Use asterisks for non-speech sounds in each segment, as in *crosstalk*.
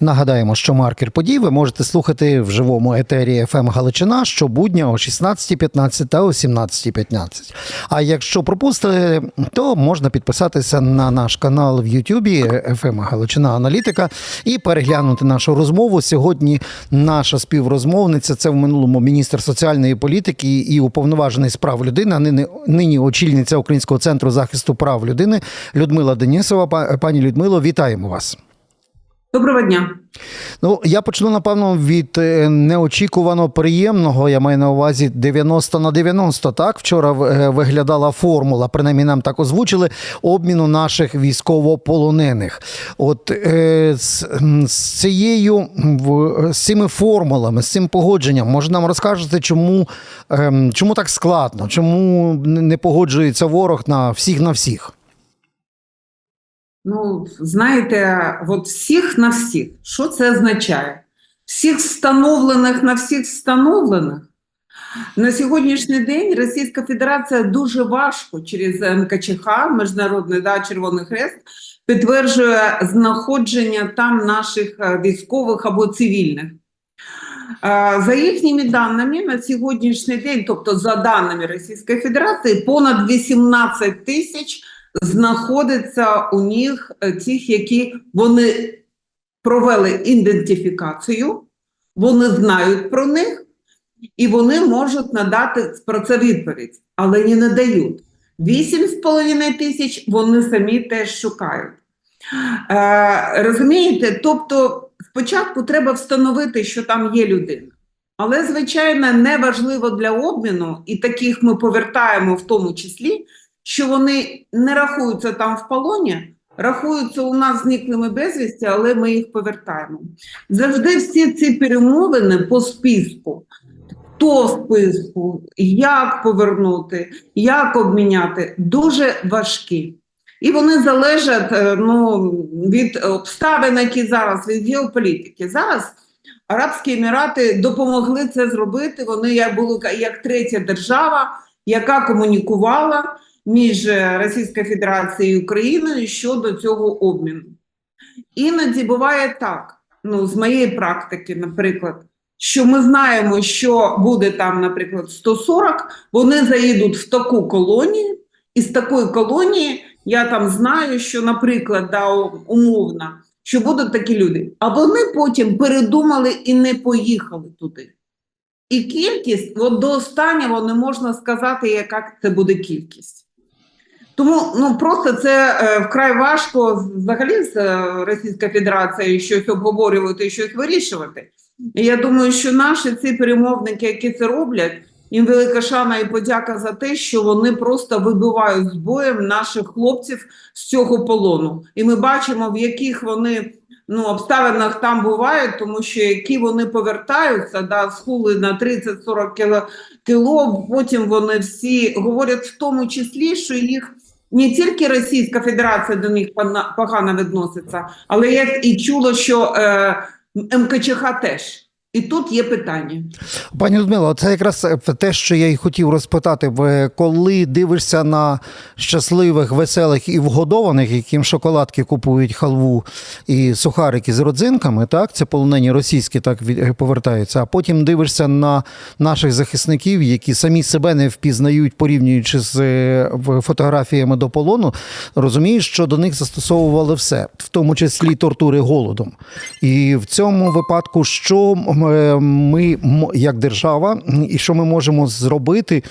Нагадаємо, що маркер подій ви можете слухати в живому етері ФМ Галичина щобудня о 16.15 та о 17.15. А якщо пропустили, то можна підписатися на наш канал в Ютубі ФМ Галичина Аналітика і переглянути нашу розмову. Сьогодні наша співрозмовниця це в минулому міністр соціальної політики і уповноважений з прав людини, нині, нині очільниця Українського центру захисту прав людини Людмила Денісова. Пані Людмило, вітаємо вас. Доброго дня. Ну, я почну, напевно, від е, неочікувано приємного. Я маю на увазі 90 на 90, Так, вчора е, виглядала формула, принаймні нам так озвучили, обміну наших військовополонених. От е, з, з цією з цими формулами, з цим погодженням, може нам розкажете, чому, ем, чому так складно, чому не погоджується ворог на всіх на всіх? Ну, знаєте, от всіх на всіх. Що це означає? Всіх встановлених на всіх встановлених. На сьогоднішній день Російська Федерація дуже важко через МКЧХ, Міжнародний да, Червоний Хрест, підтверджує знаходження там наших е, військових або цивільних. Е, За їхніми даними на сьогоднішній день, тобто за даними Російської Федерації, понад 18 тисяч знаходиться у них е, тих, які вони провели ідентифікацію, вони знають про них і вони можуть надати про це відповідь, але не надають. 8,5 тисяч вони самі теж шукають. Е, розумієте? Тобто, спочатку треба встановити, що там є людина. Але, звичайно, не важливо для обміну, і таких ми повертаємо в тому числі, що вони не рахуються там в полоні, рахуються у нас зниклими безвісті, але ми їх повертаємо. Завжди всі ці перемовини по списку. Хто списку, як повернути, як обміняти, дуже важкі. І вони залежать е, ну, від обставин, які зараз, від геополітики. Зараз Арабські Емірати допомогли це зробити. Вони як були як третя держава, яка комунікувала між Російською Федерацією і Україною щодо цього обміну. Іноді буває так, ну, з моєї практики, наприклад, що ми знаємо, що буде там, наприклад, 140, вони заїдуть в таку колонію, і з такої колонії я там знаю, що, наприклад, да, умовно, що будуть такі люди. А вони потім передумали і не поїхали туди. І кількість, от до останнього не можна сказати, яка це буде кількість. Тому ну просто це е, вкрай важко взагалі з е, Російською Федерацією щось обговорювати щось вирішувати. І я думаю, що наші ці перемовники, які це роблять, їм велика шана і подяка за те, що вони просто вибивають з боєм наших хлопців з цього полону. І ми бачимо, в яких вони ну, обставинах там бувають, тому що які вони повертаються, да, схули на 30-40 кіло, кіло, потім вони всі говорять в тому числі, що їх не тільки Російська Федерація до них погано відноситься, але я і чула, що е, МКЧХ теж. І тут є питання. Пані Людмило, це якраз те, що я й хотів розпитати. Коли дивишся на щасливих, веселих і вгодованих, яким шоколадки купують халву і сухарики з родзинками, так це полонені російські так повертаються. А потім дивишся на наших захисників, які самі себе не впізнають, порівнюючи з е, фотографіями до полону, розумієш, що до них застосовували все, в тому числі тортури голодом. І в цьому випадку, що м, е, ми як держава, і що ми можемо зробити,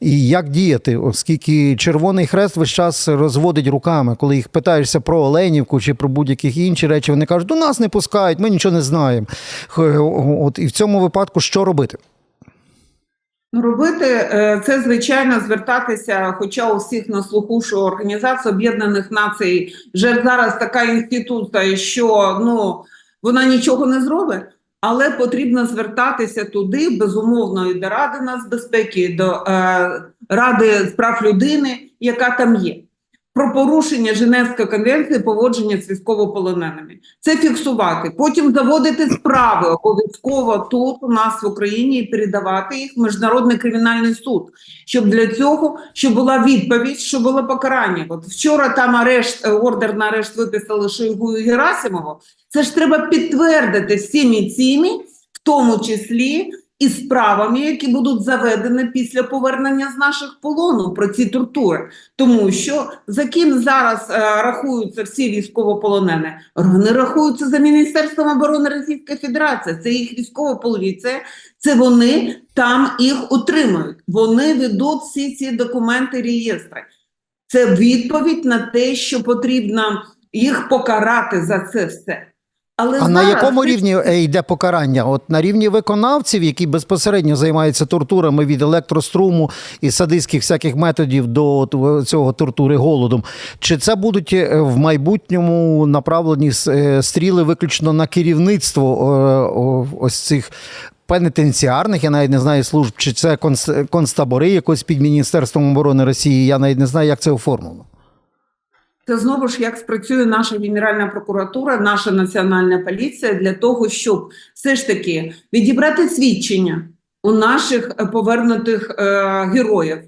і як діяти, оскільки Червоний Хрест весь час розводить руками, коли їх питаєшся про Оленівку чи про будь-яких інші речі, вони кажуть, до нас не пускають, ми нічого не знаємо. От і в цьому випадку що робити? Ну, Робити е, це, звичайно, звертатися, хоча у всіх на слуху, що Організація Об'єднаних Націй вже зараз така інституція, що ну, вона нічого не зробить, але потрібно звертатися туди, безумовно, і до Ради нацбезпеки, і до е, Ради з прав людини, яка там є. Про порушення Женевської конвенції поводження з військовополоненими. Це фіксувати. Потім заводити справи обов'язково тут у нас в Україні і передавати їх в Міжнародний кримінальний суд, щоб для цього щоб була відповідь, щоб було покарання. От вчора там арешт, е, ордер на арешт виписали Шойгу Герасимову. Це ж треба підтвердити всіми цими, в тому числі і справами, які будуть заведені після повернення з наших полону про ці тортури. Тому що за ким зараз е, рахуються всі військовополонені? Вони рахуються за Міністерством оборони Російської Федерації. Це їх військова поліція, це вони там їх утримують. Вони ведуть всі ці документи реєстри. Це відповідь на те, що потрібно їх покарати за це все. Але А на якому рівні е, йде покарання? От на рівні виконавців, які безпосередньо займаються тортурами від електроструму і садистських всяких методів до цього тортури голодом, чи це будуть е, в майбутньому направлені е, стріли виключно на керівництво е, ось цих? Пенітенціарних, я навіть не знаю служб, чи це концтабори якось під Міністерством оборони Росії. Я навіть не знаю, як це оформлено. Це знову ж як спрацює наша Генеральна прокуратура, наша національна поліція для того, щоб все ж таки відібрати свідчення у наших е, повернутих е, героїв,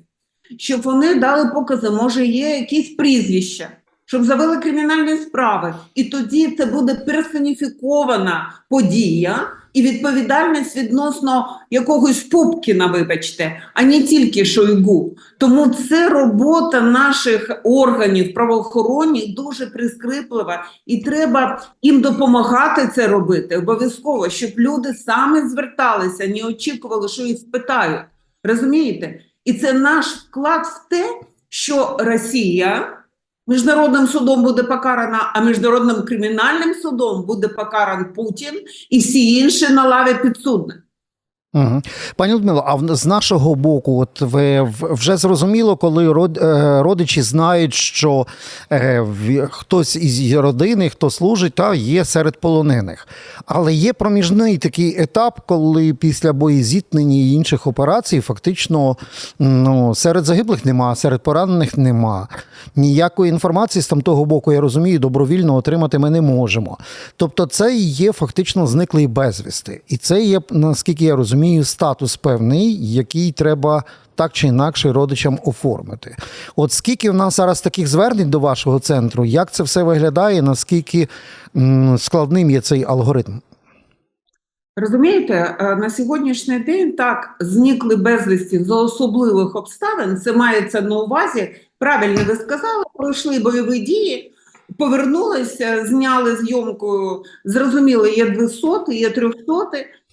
щоб вони дали покази, може, є якісь прізвища, щоб завели кримінальні справи. І тоді це буде персоніфікована подія і відповідальність відносно якогось Пупкіна, вибачте, а не тільки Шойгу. Тому це робота наших органів правоохоронних дуже прискриплива, і треба їм допомагати це робити обов'язково, щоб люди самі зверталися, не очікували, що їх спитають. Розумієте? І це наш вклад в те, що Росія міжнародним судом буде покарана, а міжнародним кримінальним судом буде покаран Путін і всі інші на лаві підсудних. Угу. Пані Людмило, а з нашого боку, от ви вже зрозуміло, коли е, родичі знають, що е, хтось із родини, хто служить, та є серед полонених. Але є проміжний такий етап, коли після боєзіткнення і інших операцій фактично ну, серед загиблих нема, серед поранених нема. Ніякої інформації з там того боку, я розумію, добровільно отримати ми не можемо. Тобто, це є фактично зниклий безвісти. І це є, наскільки я розумію, статус певний, який треба так чи інакше родичам оформити. От скільки в нас зараз таких звернень до вашого центру, як це все виглядає, наскільки складним є цей алгоритм? Розумієте, е, на сьогоднішній день так зникли безвісті за особливих обставин. Це мається на увазі. Правильно ви сказали, пройшли бойові дії, повернулися, зняли зйомку. Зрозуміли, є 200, є 300,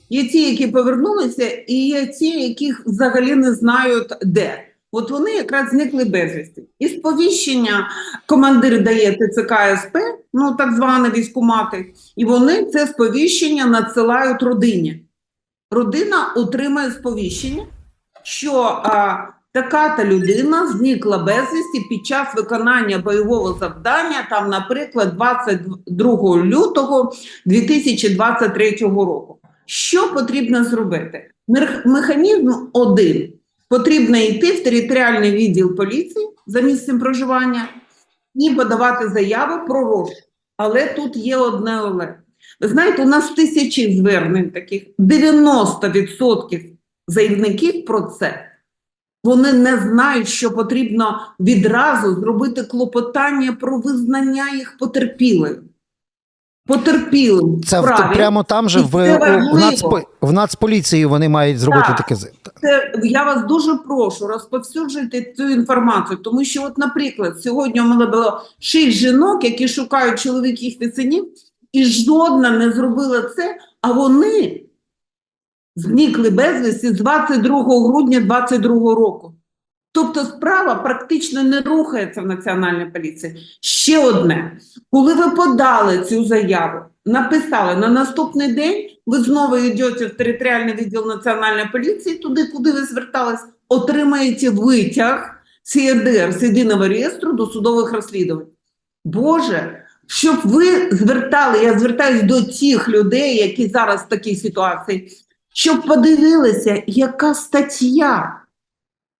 є ті, які повернулися, і є ті, яких взагалі не знають де. От вони якраз зникли безвісти. І сповіщення командир дає ТЦК СП, ну так звані військкомати, і вони це сповіщення надсилають родині. Родина отримає сповіщення, що а, така-та людина зникла безвісті під час виконання бойового завдання, там, наприклад, 22 лютого 2023 року. Що потрібно зробити? Механізм один. Потрібно йти в територіальний відділ поліції за місцем проживання і подавати заяву про розшук. Але тут є одне але. Ви знаєте, у нас тисячі звернень таких, 90% заявників про це. Вони не знають, що потрібно відразу зробити клопотання про визнання їх потерпілих. Потерпілим. Це в, справі. прямо там же в, це у, нацпо, в Нацполіції вони мають зробити Так. таке. Це я вас дуже прошу розповсюджуйте цю інформацію, тому що, от, наприклад, сьогодні у мене було шість жінок, які шукають чоловіків і синів, і жодна не зробила це, а вони зникли безвісті з 22 грудня 2022 року. Тобто справа практично не рухається в Національній поліції. Ще одне, коли ви подали цю заяву, написали на наступний день, ви знову йдете в територіальний відділ Національної поліції, туди, куди ви звертались, отримаєте витяг з ЄРДР, з єдиного реєстру до судових розслідувань. Боже, щоб ви звертали, я звертаюсь до тих людей, які зараз в такій ситуації, щоб подивилися, яка стаття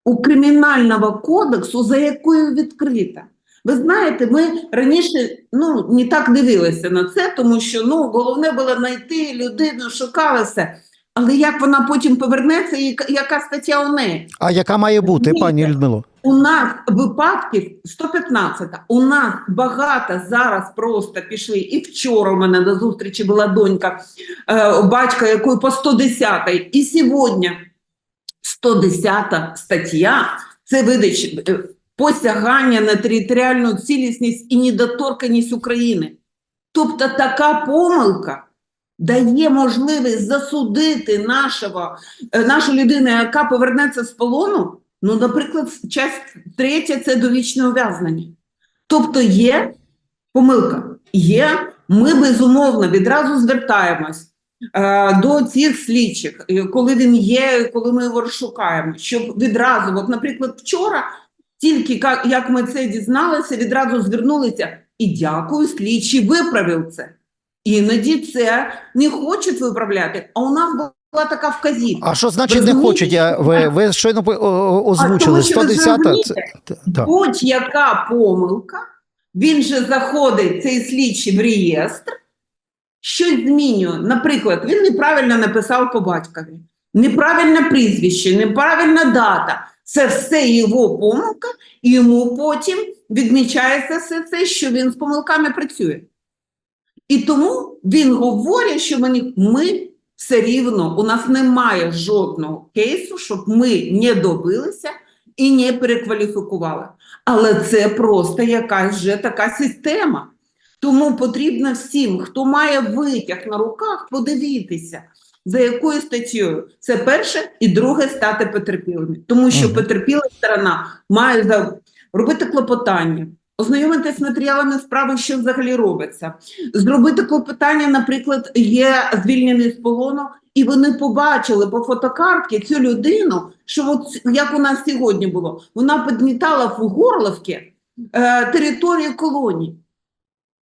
у Кримінального кодексу, за якою відкрита. Ви знаєте, ми раніше ну, не так дивилися на це, тому що ну, головне було знайти людину, шукали все. Але як вона потім повернеться, і яка- стаття у неї? А яка має бути, пані Людмило? У нас випадків 115. У нас багато зараз просто пішли. І вчора у мене на зустрічі була донька е, батька, якої по 110 і сьогодні 110 стаття це видач е, посягання на територіальну цілісність і недоторканість України. Тобто така помилка дає можливість засудити нашого, е, нашу людину, яка повернеться з полону. Ну, наприклад, часть третя це довічне ув'язнення. Тобто є помилка, є. Ми безумовно відразу звертаємось до цих слідчих, е, коли він є, коли ми його розшукаємо, щоб відразу, от, наприклад, вчора, тільки як ми це дізналися, відразу звернулися і дякую, слідчий виправив це. Іноді це не хочуть виправляти, а у нас була така вказівка. А що значить не хочуть? Я, ви, ви щойно озвучили. тому що 110 розумієте, це, так. Будь-яка помилка, він же заходить, цей слідчий в реєстр, щось змінює. Наприклад, він неправильно написав по батькові, неправильне прізвище, неправильна дата. Це все його помилка, і йому потім відмічається все це, що він з помилками працює. І тому він говорить, що мені, ми все рівно, у нас немає жодного кейсу, щоб ми не добилися і не перекваліфікували. Але це просто якась вже така система. Тому потрібно всім, хто має витяг на руках, подивитися, за якою статтєю. Це перше і друге стати потерпілими. Тому що потерпіла сторона має робити клопотання, ознайомитися з матеріалами справи, що взагалі робиться, зробити клопотання, наприклад, є звільнений з полону, і вони побачили по фотокартці цю людину, що от як у нас сьогодні було, вона підмітала в Горловці е, територію колонії.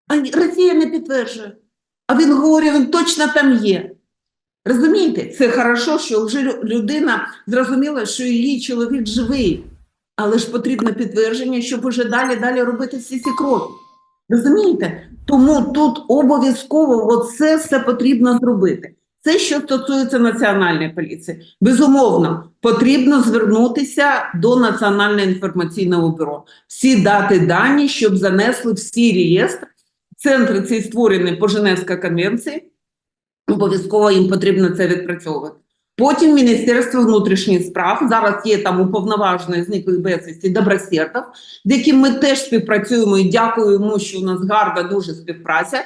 А Росія не підтверджує. А він говорить, він точно там є. Розумієте, це хорошо, що вже людина зрозуміла, що її чоловік живий, але ж потрібно підтвердження, щоб уже далі далі робити всі ці кроки. Розумієте? Тому тут обов'язково оце все потрібно зробити. Це що стосується національної поліції. Безумовно, потрібно звернутися до Національного інформаційного бюро. Всі дати дані, щоб занесли всі реєстри. Центри ці створені по Женевській конвенції. Обов'язково їм потрібно це відпрацьовувати. Потім Міністерство внутрішніх справ зараз є там уповноважений зниклих безвісті Добросердов, з яким ми теж співпрацюємо і дякую йому, що у нас гарна дуже співпраця.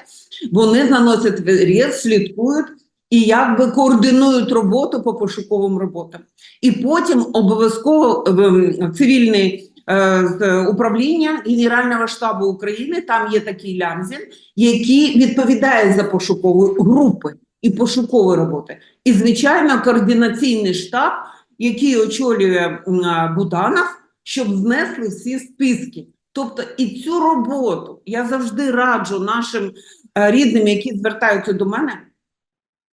Вони заносять в реєстр, слідкують і якби координують роботу по пошуковим роботам. І потім обов'язково цивільне е, з управління Генерального штабу України, там є такий лямзін, який відповідає за пошукові групи і пошукові роботи. І, звичайно, координаційний штаб, який очолює Буданов, щоб знесли всі списки. Тобто і цю роботу я завжди раджу нашим е, рідним, які звертаються до мене,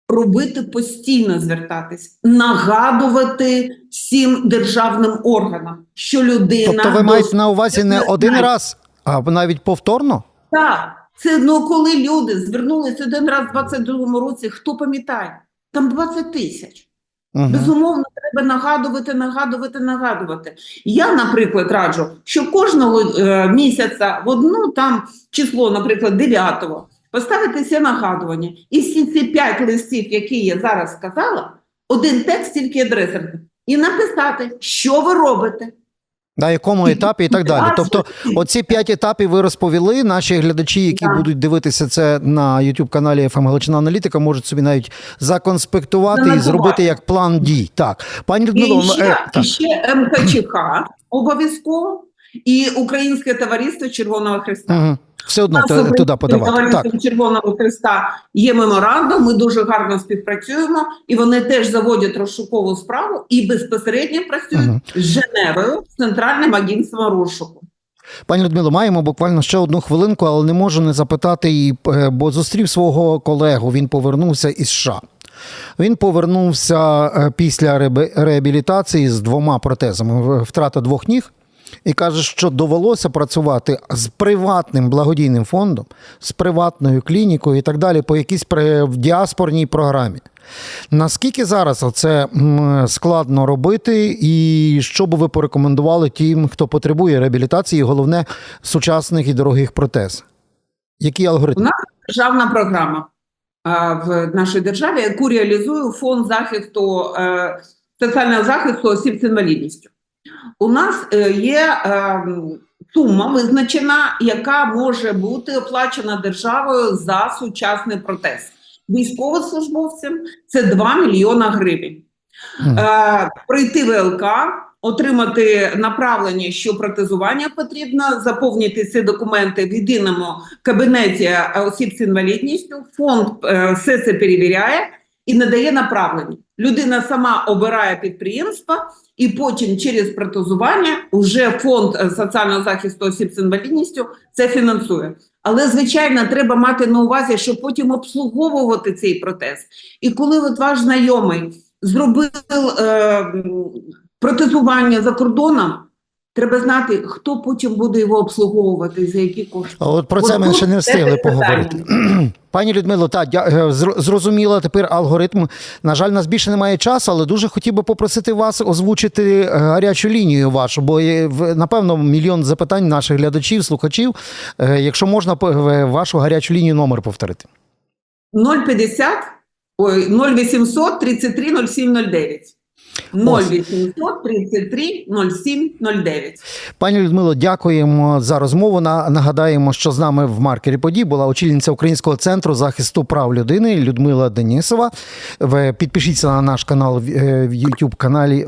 робити постійно звертатись, нагадувати всім державним органам, що людина Тобто ви маєте на увазі не один раз, а навіть повторно? Так, це ну коли люди звернулися один раз в 22-му році, хто пам'ятає? Там 20 тисяч. Угу. Безумовно, треба нагадувати, нагадувати, нагадувати. Я, наприклад, раджу, що кожного е, місяця в одну там число, наприклад, 9-го, поставити це нагадування. І всі ці п'ять листів, які я зараз сказала, один текст тільки адресер. І написати, що ви робите. На якому етапі і так далі. Тобто, оці п'ять етапів ви розповіли. Наші глядачі, які Так. будуть дивитися це на youtube каналі ФМ Галичина Аналітика, можуть собі навіть законспектувати і зробити як план дій. Так, пані Людмило, І ще, е, і ще МКЧК обов'язково, і Українське товариство Червоного Христа. Угу. Все одно Українським туди подавати. Так. Червоного Христа є меморандум, ми дуже гарно співпрацюємо, і вони теж заводять розшукову справу і безпосередньо працюють Мгм. з Женевою, з Центральним агентством розшуку. Пані Людмило, маємо буквально ще одну хвилинку, але не можу не запитати її, е, бо зустрів свого колегу. Він повернувся із США. Він повернувся е, після реабілітації з двома протезами, втрата двох ніг. І каже, що довелося працювати з приватним благодійним фондом, з приватною клінікою і так далі по якійсь в діаспорній програмі. Наскільки зараз це складно робити, і що би ви порекомендували тим, хто потребує реабілітації, головне сучасних і дорогих протез? Які алгоритми? У нас державна програма в нашій державі, яку реалізує фонд захисту е, соціального захисту осіб з інвалідністю. У нас е, є е, сума визначена, яка може бути оплачена державою за сучасний протез. Військовослужбовцям це 2 мільйона гривень. Е, прийти в ЛК, отримати направлення, що протезування потрібно, заповнити ці документи в єдиному кабінеті осіб з інвалідністю. Фонд все це перевіряє і надає направлення. Людина сама обирає підприємство, і потім через протезування вже фонд е, соціального захисту осіб з інвалідністю це фінансує. Але звичайно, треба мати на увазі, щоб потім обслуговувати цей протез. І коли от ваш знайомий зробив е, протезування за кордоном, треба знати, хто потім буде його обслуговувати, за які кошти. А от про це ми ще не встигли поговорити. *clears throat* Пані Людмило, так, дя- е, зр- зрозуміло тепер алгоритм. На жаль, у нас більше немає часу, але дуже хотів би попросити вас озвучити е, гарячу лінію вашу, бо є, в- напевно мільйон запитань наших глядачів, слухачів. Е, Якщо можна, по- е, вашу гарячу лінію номер повторити. 050, ой, 0800 33 07 09. 0800 33 07 09. Пані Людмило, дякуємо за розмову. На- Нагадаємо, що з нами в маркері подій була очільниця Українського центру захисту прав людини Людмила Денісова. Підпишіться на наш канал в е, youtube каналі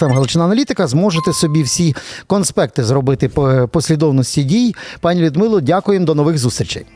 FM Галичина Аналітика. Зможете собі всі конспекти зробити по послідовності дій. Пані Людмило, дякуємо. До нових зустрічей.